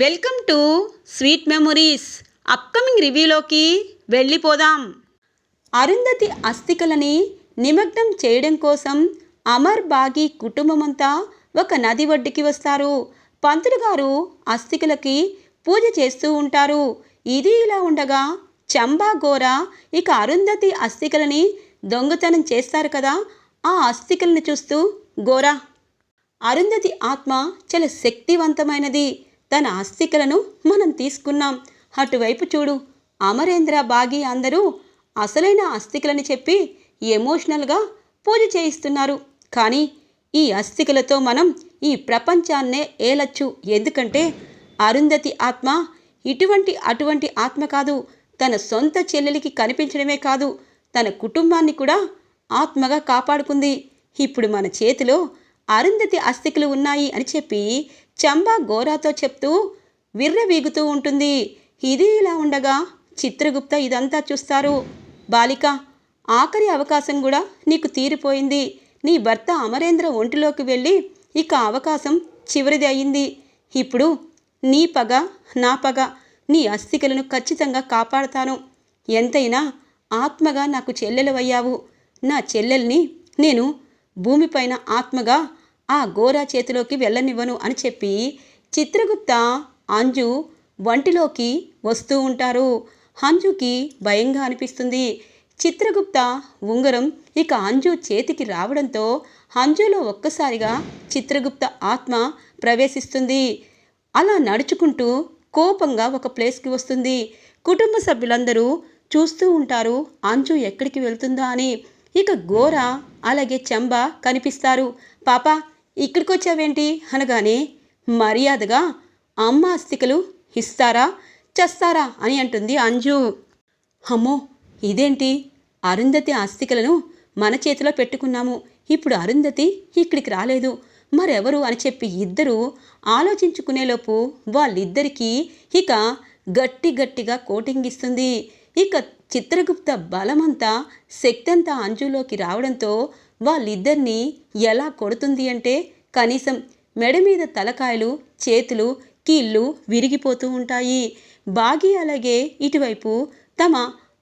Welcome to sweet memories. Upcoming రివ్యూలోకి వెళ్ళిపోదాం. అరుంధతి అస్థికలని నిమగ్నం చేయడం కోసం అమర్ బాగి కుటుంబమంతా ఒక నది ఒడ్డుకి వస్తారు. పంతులు గారు అస్థికలకి పూజ చేస్తూ ఉంటారు. ఇది ఇలా ఉండగా చంబా గోర ఇక అరుంధతి అస్థికలని దొంగతనం చేస్తారు కదా ఆ అస్థికలను చూస్తూ గోరా. అరుంధతి ఆత్మ చాలా శక్తివంతమైనది. తన ఆస్తికలను మనం తీసుకున్నాం. అటువైపు చూడు అమరేంద్ర బాగి అందరూ అసలైన అస్థికలని చెప్పి ఎమోషనల్గా పూజ చేయిస్తున్నారు. కానీ ఈ అస్థికలతో మనం ఈ ప్రపంచాన్నే ఏలచ్చు. ఎందుకంటే అరుంధతి ఆత్మ ఇటువంటి అటువంటి ఆత్మ కాదు. తన సొంత చెల్లెలికి కనిపించడమే కాదు. తన కుటుంబాన్ని కూడా ఆత్మగా కాపాడుకుంది. ఇప్పుడు మన చేతిలో అరుంధతి అస్థికలు ఉన్నాయి అని చెప్పి చంబా గోరాతో చెప్తూ విర్రవీగుతూ ఉంటుంది. ఇది ఇలా ఉండగా చిత్రగుప్త ఇదంతా చూస్తారు. బాలిక ఆఖరి అవకాశం కూడా నీకు తీరిపోయింది. నీ భర్త అమరేంద్ర ఒంటిలోకి వెళ్ళి ఇక అవకాశం చివరిది అయింది. ఇప్పుడు నీ పగ నా పగ నీ అస్థికలను ఖచ్చితంగా కాపాడతాను. ఎంతైనా ఆత్మగా నాకు చెల్లెలవయ్యావు. నా చెల్లెల్ని నేను భూమిపైన ఆత్మగా ఆ గోరా చేతిలోకి వెళ్ళనివ్వను అని చెప్పి చిత్రగుప్త అంజు వంటిలోకి వస్తూ ఉంటారు. అంజుకి భయంగా అనిపిస్తుంది. చిత్రగుప్త ఉంగరం ఇక అంజు చేతికి రావడంతో అంజులో ఒక్కసారిగా చిత్రగుప్త ఆత్మ ప్రవేశిస్తుంది. అలా నడుచుకుంటూ కోపంగా ఒక ప్లేస్కి వస్తుంది. కుటుంబ సభ్యులందరూ చూస్తూ ఉంటారు అంజు ఎక్కడికి వెళ్తుందా అని. ఇక గోర అలాగే చెంబ కనిపిస్తారు. పాప ఇక్కడికి వచ్చావేంటి అనగానే మర్యాదగా అమ్మ అస్థికలు ఇస్తారా? చేస్తారా? అని అంటుంది అంజు. అమ్మో! ఇదేంటి? అరుంధతి ఆస్తికలను మన చేతిలో పెట్టుకున్నాము. ఇప్పుడు అరుంధతి ఇక్కడికి రాలేదు. మరెవరు? అని చెప్పి ఇద్దరు ఆలోచించుకునేలోపు వాళ్ళిద్దరికీ ఇక గట్టి గట్టిగా కోటింగ్ ఇస్తుంది. ఇక చిత్రగుప్త బలమంతా శక్తి అంతా అంజులోకి రావడంతో వాళ్ళిద్దరినీ ఎలా కొడుతుంది అంటే కనీసం మెడ మీద తలకాయలు చేతులు కీళ్ళు విరిగిపోతూ ఉంటాయి. బాగి అలాగే ఇటువైపు తమ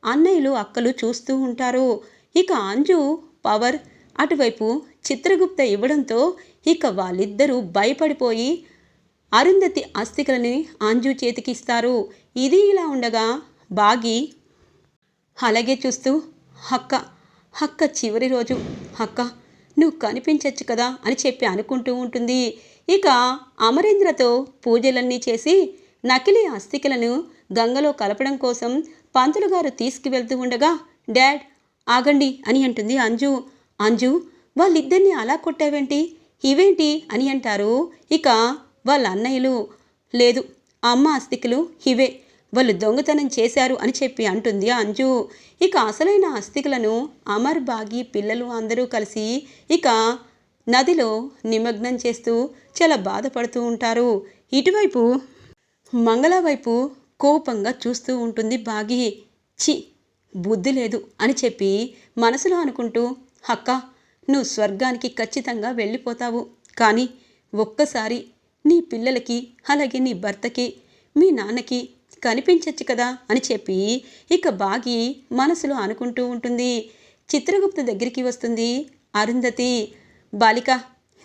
అన్నయ్యలు అక్కలు చూస్తూ ఉంటారు. ఇక అంజు పవర్ అటువైపు చిత్రగుప్త ఇవ్వడంతో ఇక వాళ్ళిద్దరూ భయపడిపోయి అరుంధతి అస్థికలని అంజు చేతికిస్తారు. ఇది ఇలా ఉండగా బాగి అలాగే చూస్తూ అక్క అక్క చివరి రోజు. అక్క నువ్వు కనిపించచ్చు కదా అని చెప్పి అనుకుంటూ ఉంటుంది. ఇక అమరేంద్రతో పూజలన్నీ చేసి నకిలీ అస్థికలను గంగలో కలపడం కోసం పంతులు గారు తీసుకువెళ్తూ ఉండగా డాడ్ ఆగండి అని అంటుంది అంజు. అంజు వాళ్ళిద్దరిని అలా కొట్టావేంటి? ఇవేంటి? అని అంటారు. ఇక వాళ్ళ అన్నయ్యలు లేదు అమ్మ అస్థికలు ఇవే. వాళ్ళు దొంగతనం చేశారు అని చెప్పి అంటుంది అంజు. ఇక అసలైన అస్థికలను అమర్ బాగి పిల్లలు అందరూ కలిసి ఇక నదిలో నిమగ్నం చేస్తూ చాలా బాధపడుతూ ఉంటారు. ఇటువైపు మంగళ వైపు కోపంగా చూస్తూ ఉంటుంది బాగి. చి బుద్ధి లేదు అని చెప్పి మనసులో అనుకుంటూ అక్క నువ్వు స్వర్గానికి ఖచ్చితంగా వెళ్ళిపోతావు. కానీ ఒక్కసారి నీ పిల్లలకి అలాగే నీ భర్తకి మీ నాన్నకి కనిపించచ్చు కదా అని చెప్పి ఇక బాగి మనసులో అనుకుంటూ ఉంటుంది. చిత్రగుప్త దగ్గరికి వస్తుంది. అరుంధతి బాలిక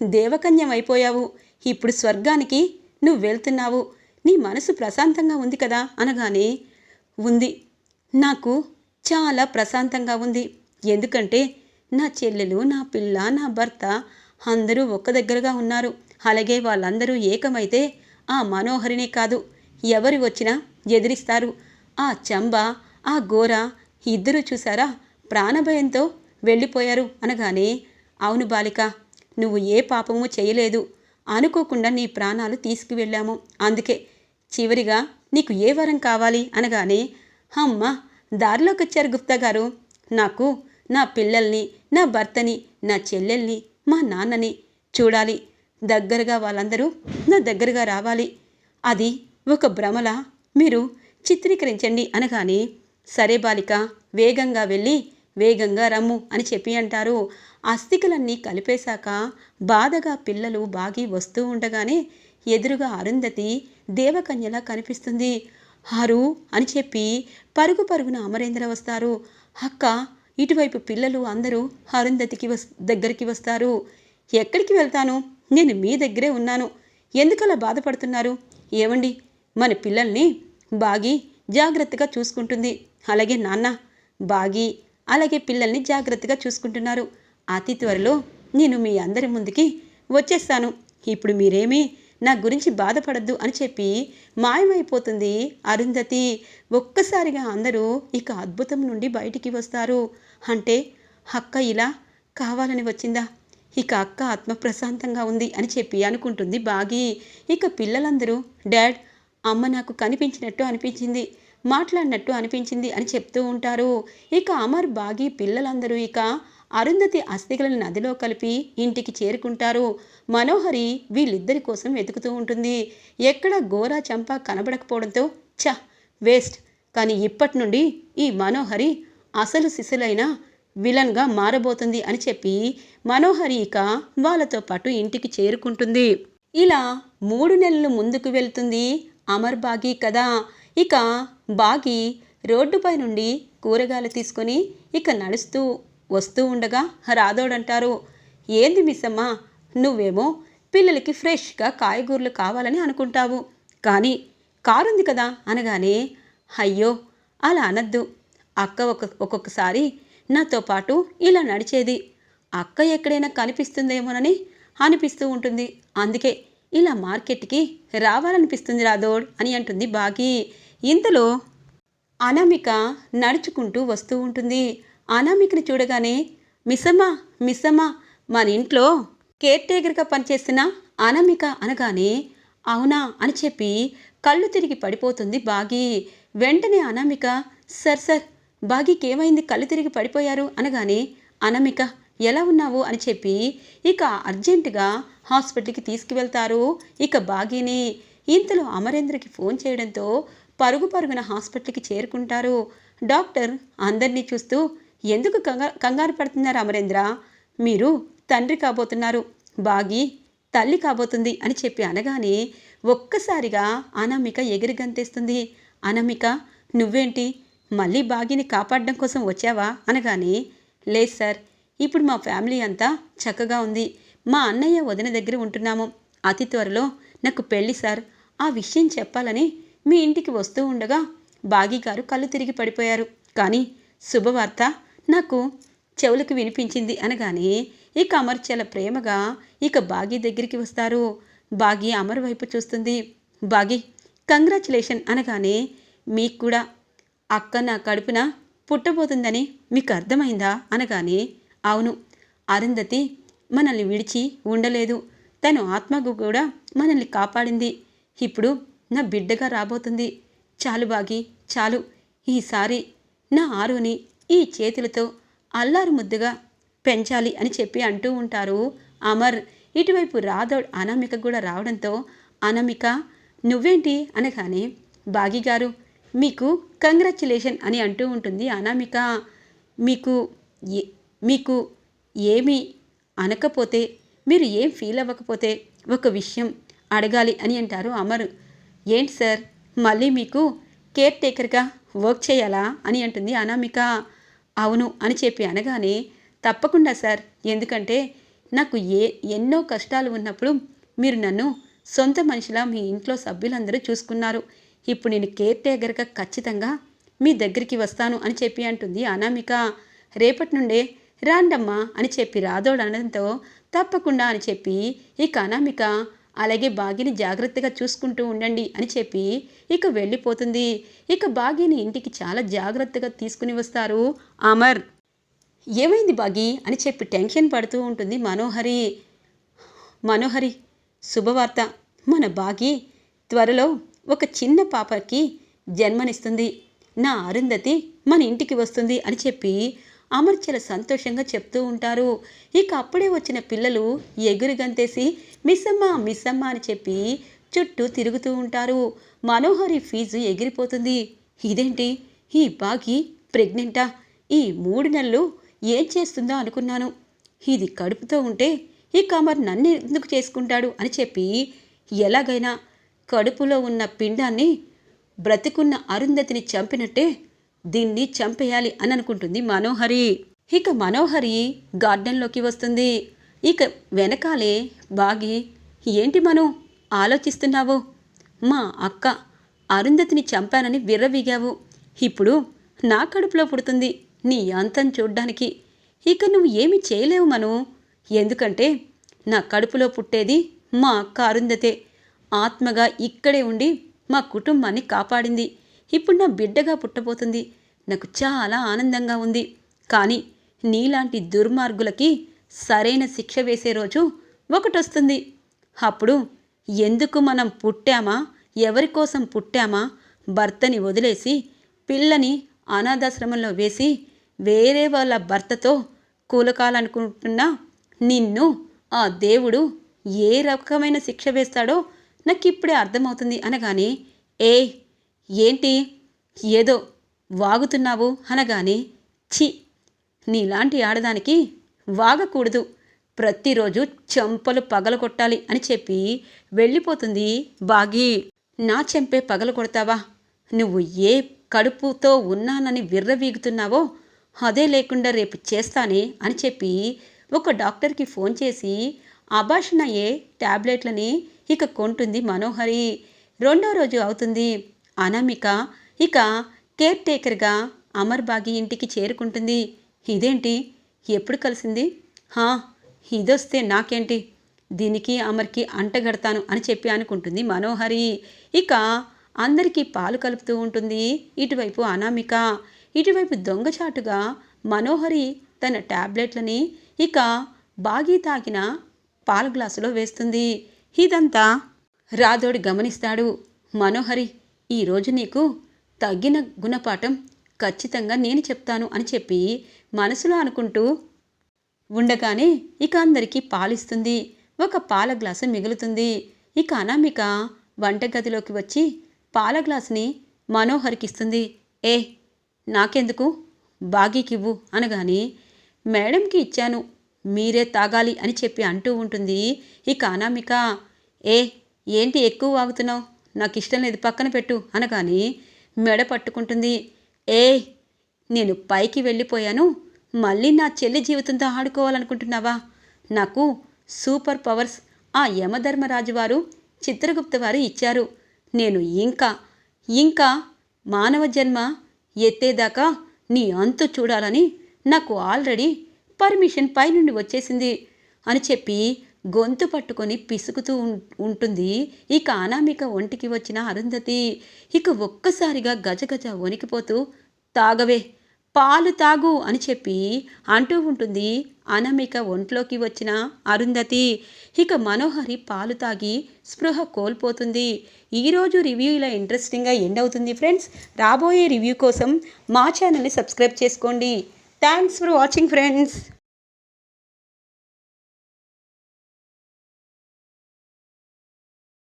దేవకన్యం అయిపోయావు. ఇప్పుడు స్వర్గానికి నువ్వు వెళ్తున్నావు. నీ మనసు ప్రశాంతంగా ఉంది కదా అనగానే ఉంది. నాకు చాలా ప్రశాంతంగా ఉంది. ఎందుకంటే నా చెల్లెలు నా పిల్ల నా భర్త అందరూ ఒక్క దగ్గరగా ఉన్నారు. అలాగే వాళ్ళందరూ ఏకమైతే ఆ మనోహరినే కాదు. ఎవరు వచ్చినా ఎదిరిస్తారు. ఆ చంబ ఆ గోర ఇద్దరూ చూసారా ప్రాణభయంతో వెళ్ళిపోయారు అనగానే అవును బాలిక నువ్వు ఏ పాపము చేయలేదు. అనుకోకుండా నీ ప్రాణాలు తీసుకువెళ్ళాము. అందుకే చివరిగా నీకు ఏ వరం కావాలి? అనగానే అమ్మ దారిలోకి వచ్చారు గుప్తా గారు. నాకు నా పిల్లల్ని నా భర్తని నా చెల్లెల్ని మా నాన్నని చూడాలి. దగ్గరగా వాళ్ళందరూ నా దగ్గరగా రావాలి. అది ఒక భ్రమల మీరు చిత్రీకరించండి అనగానే సరే బాలిక వేగంగా వెళ్ళి వేగంగా రమ్ము అని చెప్పి అంటారు. అస్థికలన్నీ కలిపేశాక బాధగా పిల్లలు బాగి వస్తూ ఉండగానే ఎదురుగా అరుంధతి దేవకన్యలా కనిపిస్తుంది. హరు అని చెప్పి పరుగు పరుగున అమరేంద్ర వస్తారు. అక్క ఇటువైపు పిల్లలు అందరూ అరుంధతికి వస్ దగ్గరికి వస్తారు. ఎక్కడికి వెళ్తాను? నేను మీ దగ్గరే ఉన్నాను. ఎందుకలా బాధపడుతున్నారు? ఏమండి మన పిల్లల్ని బాగి జాగ్రత్తగా చూసుకుంటుంది. అలాగే నాన్న బాగి అలాగే పిల్లల్ని జాగ్రత్తగా చూసుకుంటున్నారు. అతి త్వరలో నేను మీ అందరి ముందుకి వచ్చేస్తాను. ఇప్పుడు మీరేమీ నా గురించి బాధపడద్దు అని చెప్పి మాయమైపోతుంది అరుంధతి. ఒక్కసారిగా అందరూ ఇక అద్భుతం నుండి బయటికి వస్తారు. అంటే అక్క ఇలా కావాలని వచ్చిందా? ఇక అక్క ఆత్మ ప్రశాంతంగా ఉంది అని చెప్పి అనుకుంటుంది బాగి. ఇక పిల్లలందరూ డాడ్ అమ్మ నాకు కనిపించినట్టు అనిపించింది మాట్లాడినట్టు అనిపించింది అని చెప్తూ ఉంటారు. ఇక అమర్ బాగి పిల్లలందరూ ఇక అరుంధతి అస్థికలను నదిలో కలిపి ఇంటికి చేరుకుంటారు. మనోహరి వీళ్ళిద్దరి కోసం వెతుకుతూ ఉంటుంది. ఎక్కడ గోరా చంప కనబడకపోవడంతో ఛ వేస్ట్. కానీ ఇప్పటి నుండి ఈ మనోహరి అసలు శిశులైన విలన్గా మారబోతుంది అని చెప్పి మనోహరి ఇక వాళ్ళతో పాటు ఇంటికి చేరుకుంటుంది. ఇలా మూడు నెలలు ముందుకు వెళ్తుంది. అమర్ బాగి కదా. ఇక బాగి రోడ్డుపై నుండి కూరగాయలు తీసుకొని ఇక నడుస్తూ వస్తూ ఉండగా రాదోడంటారు ఏంది మిస్సమ్మ నువ్వేమో పిల్లలకి ఫ్రెష్గా కాయగూరలు కావాలని అనుకుంటావు. కానీ కారుంది కదా అనగానే అయ్యో అలా అనద్దు. అక్క ఒక ఒక్కొక్కసారి నాతో పాటు ఇలా నడిచేది. అక్క ఎక్కడైనా కనిపిస్తుందేమోనని అనిపిస్తూ ఉంటుంది. అందుకే ఇలా మార్కెట్కి రావాలనిపిస్తుంది రాదోడ్ అని అంటుంది బాగి ఇంతలో అనామిక నడుచుకుంటూ వస్తూ ఉంటుంది. అనామికని చూడగానే మిస్సమ్మ మిస్సమ్మ మన ఇంట్లో కేర్ టేకర్గా పనిచేసిన అనామిక అనగానే అవునా అని చెప్పి కళ్ళు తిరిగి పడిపోతుంది బాగి వెంటనే అనామిక సర్ సార్ బాగీకి ఏమైంది? కళ్ళు తిరిగి పడిపోయారు అనగానే అనామిక ఎలా ఉన్నావు? అని చెప్పి ఇక అర్జెంటుగా హాస్పిటల్కి తీసుకువెళ్తారు. ఇక బాగీని ఇంతలో అమరేంద్రకి ఫోన్ చేయడంతో పరుగు పరుగున హాస్పిటల్కి చేరుకుంటారు. డాక్టర్ అందరినీ చూస్తూ ఎందుకు కంగా కంగారు పడుతున్నారు అమరేంద్ర? మీరు తండ్రి కాబోతున్నారు. బాగి తల్లి కాబోతుంది అని చెప్పి అనగానే ఒక్కసారిగా అనామిక ఎగిరి గంతేస్తుంది. అనామిక నువ్వేంటి? మళ్ళీ బాగిని కాపాడడం కోసం వచ్చావా? అనగానే లేదు సార్. ఇప్పుడు మా ఫ్యామిలీ అంతా చక్కగా ఉంది. మా అన్నయ్య వదిన దగ్గర ఉంటున్నాము. అతి త్వరలో నాకు పెళ్ళి సార్. ఆ విషయం చెప్పాలని మీ ఇంటికి వస్తూ ఉండగా బాగీ గారు కళ్ళు తిరిగి పడిపోయారు. కానీ శుభవార్త నాకు చెవులకు వినిపించింది అనగానే ఇక అమర్ చాలా ప్రేమగా ఇక బాగీ దగ్గరికి వస్తారు. బాగి అమర్ వైపు చూస్తుంది. బాగి కంగ్రాచులేషన్ అనగానే మీకు కూడా అక్క నా కడుపున పుట్టబోతుందని మీకు అర్థమైందా? అనగానే అవును అరుంధతి మనల్ని విడిచి ఉండలేదు. తను ఆత్మకు కూడా మనల్ని కాపాడింది. ఇప్పుడు నా బిడ్డగా రాబోతుంది. చాలు బాగి చాలు. ఈసారి నా ఆరుని ఈ చేతులతో అల్లారు ముద్దుగా పెంచాలి అని చెప్పి అంటూ ఉంటారు అమర్. ఇటువైపు రాధోడ్ అనామిక కూడా రావడంతో అనామిక నువ్వేంటి? అనగానే బాగి గారు మీకు కంగ్రాచులేషన్ అని అంటూ ఉంటుంది అనామిక. మీకు ఏ మీకు ఏమి అనకపోతే మీరు ఏం ఫీల్ అవ్వకపోతే ఒక విషయం అడగాలి అని అంటారు అమర్. ఏంటి సార్? మళ్ళీ మీకు కేర్ టేకర్గా వర్క్ చేయాలా? అని అంటుంది అనామిక. అవును అని చెప్పి అనగానే తప్పకుండా సార్. ఎందుకంటే నాకు ఏ ఎన్నో కష్టాలు ఉన్నప్పుడు మీరు నన్ను సొంత మనిషిలా మీ ఇంట్లో సభ్యులందరూ చూసుకున్నారు. ఇప్పుడు నేను కేర్ టేకర్గా ఖచ్చితంగా మీ దగ్గరికి వస్తాను అని చెప్పి అంటుంది అనామిక. రేపటి నుండే రాండమ్మా అని చెప్పి రాధోడు అనడంతో తప్పకుండా అని చెప్పి ఇక అనామిక అలాగే బాగిని జాగ్రత్తగా చూసుకుంటూ ఉండండి అని చెప్పి ఇక వెళ్ళిపోతుంది. ఇక బాగిని ఇంటికి చాలా జాగ్రత్తగా తీసుకుని వస్తారు అమర్. ఏమైంది బాగి అని చెప్పి టెన్షన్ పడుతూ ఉంటుంది మనోహరి. మనోహరి శుభవార్త. మన బాగి త్వరలో ఒక చిన్న పాపకి జన్మనిస్తుంది. నా అరుంధతి మన ఇంటికి వస్తుంది అని చెప్పి అమర్ చాలా సంతోషంగా చెప్తూ ఉంటారు. ఇక అప్పుడే వచ్చిన పిల్లలు ఎగురు గంతేసి మిస్సమ్మ మిస్సమ్మ అని చెప్పి చుట్టూ తిరుగుతూ ఉంటారు. మనోహరి ఫీజు ఎగిరిపోతుంది. ఇదేంటి? ఈ బాగి ప్రెగ్నెంటా? ఈ మూడు నెలలు ఏం చేస్తుందో అనుకున్నాను. ఇది కడుపుతో ఉంటే ఈ కమర్ నన్ను ఎందుకు చేసుకుంటాడు? అని చెప్పి ఎలాగైనా కడుపులో ఉన్న పిండాన్ని బ్రతికున్న అరుంధతిని చంపినట్టే దీన్ని చంపేయాలి అని అనుకుంటుంది మనోహరి. ఇక మనోహరి గార్డెన్లోకి వస్తుంది. ఇక వెనకాలే బాగి ఏంటి మనం ఆలోచిస్తున్నావు? మా అక్క అరుంధతిని చంపానని విర్రవీగావు. ఇప్పుడు నా కడుపులో పుడుతుంది నీ అంతం చూడ్డానికి. ఇక నువ్వు ఏమి చేయలేవు మను. ఎందుకంటే నా కడుపులో పుట్టేది మా అక్క అరుంధతే. ఆత్మగా ఇక్కడే ఉండి మా కుటుంబాన్ని కాపాడింది. ఇప్పుడు నా బిడ్డగా పుట్టబోతుంది. నాకు చాలా ఆనందంగా ఉంది. కానీ నీలాంటి దుర్మార్గులకి సరైన శిక్ష వేసే రోజు ఒకటి వస్తుంది అప్పుడు ఎందుకు మనం పుట్టామా? ఎవరి కోసం పుట్టామా? భర్తని వదిలేసి పిల్లని అనాథాశ్రమంలో వేసి వేరే వాళ్ళ భర్తతో కూలకాలనుకుంటున్నా నిన్ను ఆ దేవుడు ఏ రకమైన శిక్ష వేస్తాడో నాకు ఇప్పుడే అర్థమవుతుంది అనగానే ఏ ఏంటి? ఏదో వాగుతున్నావు అనగానే ఛీ! నీలాంటి ఆడదానికి వాగకూడదు. ప్రతిరోజు చెంపలు పగల కొట్టాలి అని చెప్పి వెళ్ళిపోతుంది బాగి. నా చెంపే పగల కొడతావా నువ్వు ఏ కడుపుతో ఉన్నానని విర్రవీగుతున్నావో అదే లేకుండా రేపు చేస్తానే అని చెప్పి ఒక డాక్టర్కి ఫోన్ చేసి అభాషణ అయ్యే ట్యాబ్లెట్లని ఇక కొంటుంది మనోహరి. రెండో రోజు అవుతుంది. అనామిక ఇక కేర్ టేకర్గా అమర్ బాగి ఇంటికి చేరుకుంటుంది. ఇదేంటి? ఎప్పుడు కలిసింది? హా ఇదొస్తే నాకేంటి? దీనికి అమర్కి అంటగడతాను అని చెప్పి అనుకుంటుంది మనోహరి. ఇక అందరికీ పాలు కలుపుతూ ఉంటుంది ఇటువైపు అనామిక. ఇటువైపు దొంగచాటుగా మనోహరి తన టాబ్లెట్లని ఇక బాగి తాగిన పాల గ్లాసులో వేస్తుంది. ఇదంతా రాధోడు గమనిస్తాడు మనోహరి. ఈరోజు నీకు తగ్గిన గుణపాఠం ఖచ్చితంగా నేను చెప్తాను అని చెప్పి మనసులో అనుకుంటూ ఉండగానే ఇక అందరికీ పాలిస్తుంది. ఒక పాల గ్లాసు మిగులుతుంది. ఇక అనామిక వంటగదిలోకి వచ్చి పాల గ్లాసుని మనోహర్కి ఇస్తుంది ఏ నాకెందుకు? బాగీకివ్వు అనగానే మేడంకి ఇచ్చాను. మీరే తాగాలి అని చెప్పి అంటూ ఉంటుంది. ఇక అనామిక ఏ ఏంటి ఎక్కువ వాగుతున్నావు? నాకు ఇష్టం లేదు పక్కన పెట్టు అనగానే మెడ పట్టుకుంటుంది. ఏ నేను పైకి వెళ్ళిపోయాను. మళ్ళీ నా చెల్లి జీవితంతో ఆడుకోవాలనుకుంటున్నావా? నాకు సూపర్ పవర్స్ ఆ యమధర్మరాజు వారు చిత్రగుప్త వారు ఇచ్చారు. నేను ఇంకా ఇంకా మానవ జన్మ ఎత్తేదాకా నీ అంతు చూడాలని నాకు ఆల్రెడీ పర్మిషన్ పైనుండి వచ్చేసింది అని చెప్పి గొంతు పట్టుకొని పిసుకుతూ ఉం- ఉంటుంది. ఇక అనామిక ఒంటికి వచ్చిన అరుంధతి ఇక ఒక్కసారిగా గజగజ వణికిపోతూ తాగవే పాలు తాగు అని చెప్పి అంటూ ఉంటుంది. అనామిక ఒంట్లోకి వచ్చిన అరుంధతి ఇక మనోహరి పాలు తాగి స్పృహ కోల్పోతుంది. ఈరోజు రివ్యూ ఇలా ఇంట్రెస్టింగ్గా ఎండ్ అవుతుంది ఫ్రెండ్స్. రాబోయే రివ్యూ కోసం మా ఛానల్ని సబ్స్క్రైబ్ చేసుకోండి. Thanks for watching friends.